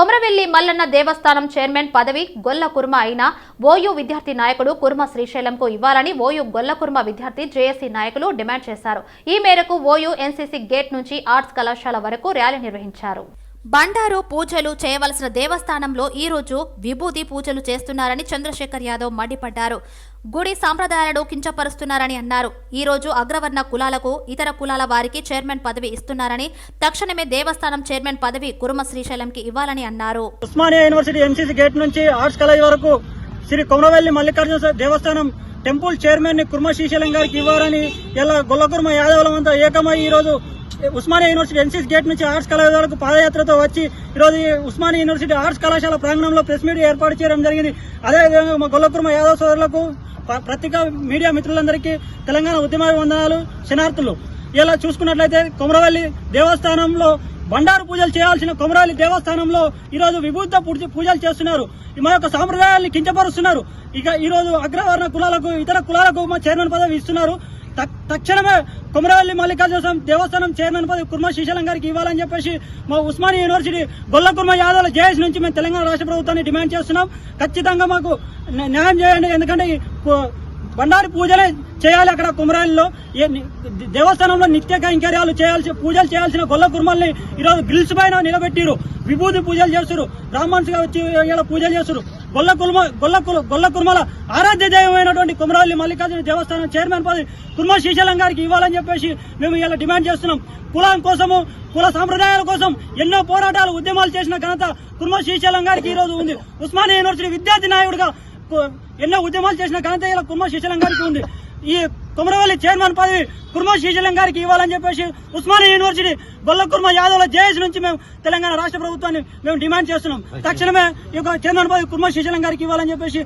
కొమరవెల్లి మల్లన్న దేవస్థానం chairman పదవి గొల్ల కుర్మ అయిన OU విద్యార్థి నాయకుడు కుర్మ శ్రీశైలంకు ఇవ్వాలని ఓయూ గొల్ల కుర్మ విద్యార్థి జేఏసీ నాయకులు డిమాండ్ చేశారు. ఈ మేరకు ఓయూ ఎన్సీసీ గేట్ నుంచి ఆర్ట్స్ కళాశాల వరకు ర్యాలీ నిర్వహించారు. బండారు పూజలు చేయవలసిన దేవస్థానంలో ఈ రోజు విభూతి పూజలు చేస్తున్నారని చంద్రశేఖర్ యాదవ్ మండిపడ్డారు. గుడి సాంప్రదాయాలను కించపరుస్తున్నారని అన్నారు. ఈ రోజు అగ్రవర్ణ కులాలకు ఇతర కులాల వారికి చైర్మన్ పదవి ఇస్తున్నారని తక్షణమే దేవస్థానం చైర్మన్ పదవి కురుమ శ్రీశైలంకి ఇవ్వాలని అన్నారు. ఉస్మానియా యూనివర్సిటీ ఎంసీసీ గేట్ నుంచి ఆర్ట్స్ కాలేజ్ వరకు శ్రీ కొమరవెల్లి మల్లికార్జున దేవస్థానం టెంపుల్ చైర్మన్ని కుర్మ శ్రీశైలం గారికి ఇవ్వాలని ఇలా గొల్లకుర్మ యాదవులమంతా ఏకమై ఈ రోజు ఉస్మానియా యూనివర్సిటీ ఎన్సీస్ గేట్ నుంచి ఆర్ట్స్ కళాశాల వరకు పాదయాత్రతో వచ్చి ఈరోజు ఉస్మానియా యూనివర్సిటీ ఆర్ట్స్ కళాశాల ప్రాంగణంలో ప్రెస్ మీట్ ఏర్పాటు చేయడం జరిగింది. అదేవిధంగా మా గొల్లకుర్మ యాదవ్ సోదరులకు పత్రికా మీడియా మిత్రులందరికీ తెలంగాణ ఉద్యమ వందనాలు శనార్థులు ఇలా చూసుకున్నట్లయితే కొమరవల్లి దేవస్థానంలో బండారు పూజలు చేయాల్సిన కొమరవల్లి దేవస్థానంలో ఈరోజు విభూత పూజ- పూజలు చేస్తున్నారు. మా యొక్క సాంప్రదాయాన్ని కించపరుస్తున్నారు. ఇక ఈరోజు అగ్రవర్ణ కులాలకు ఇతర కులాలకు మా చైర్మన్ పదవి ఇస్తున్నారు. తక్షణమే కొమరవల్లి మల్లికార్జున స్వామి దేవస్థానం చైర్మన్ పదవి కుర్మ శ్రీశైలం గారికి ఇవ్వాలని చెప్పేసి మా ఉస్మానియా యూనివర్సిటీ గొల్ల కుర్మ యాదవుల జేఎస్ నుంచి మేము తెలంగాణ రాష్ట్ర ప్రభుత్వాన్ని డిమాండ్ చేస్తున్నాం. ఖచ్చితంగా మాకు న్యాయం చేయండి. ఎందుకంటే బండారి పూజలే చేయాలి అక్కడ కుమరాయిల్లో ఏ దేవస్థానంలో నిత్య కైంకర్యాలు చేయాల్సి పూజలు చేయాల్సిన గొల్ల కుర్మల్ని ఈరోజు గ్రిల్స్ పైన నిలబెట్టిరు. విభూతి పూజలు చేస్తారు. బ్రాహ్మణ్స్గా వచ్చి ఇలా పూజలు చేస్తారు. గొల్ల కుర్మ గొల్ల గొల్ల కుర్మల ఆరాధ్య దైవమైనటువంటి కుమరవల్లి మల్లికార్జున దేవస్థానం చైర్మన్ పదవి కుర్మ శ్రీశైలం గారికి ఇవ్వాలని చెప్పేసి మేము ఇలా డిమాండ్ చేస్తున్నాం. కులం కోసము కుల సాంప్రదాయాల కోసం ఎన్నో పోరాటాలు ఉద్యమాలు చేసిన ఘనత కుర్మ శ్రీశైలం గారికి ఈరోజు ఉంది. ఉస్మానియా యూనివర్సిటీ విద్యార్థి నాయకుడిగా ఎన్నో ఉద్యమాలు చేసిన ఘనత ఇలా కుర్మ శ్రీశైలం గారికి ఉంది. ఈ కుమరవల్లి చైర్మన్ పదవి కుర్మ శ్రీశైలం గారికి ఇవ్వాలని చెప్పేసి ఉస్మానియా యూనివర్సిటీ గొల్ల కుర్మ యాదవ్ల జేఎస్ నుంచి మేము తెలంగాణ రాష్ట్ర ప్రభుత్వాన్ని మేము డిమాండ్ చేస్తున్నాం. తక్షణమే ఈ యొక్క చైర్మన్ పదవి కుర్మ శ్రీశైలం గారికి ఇవ్వాలని చెప్పేసి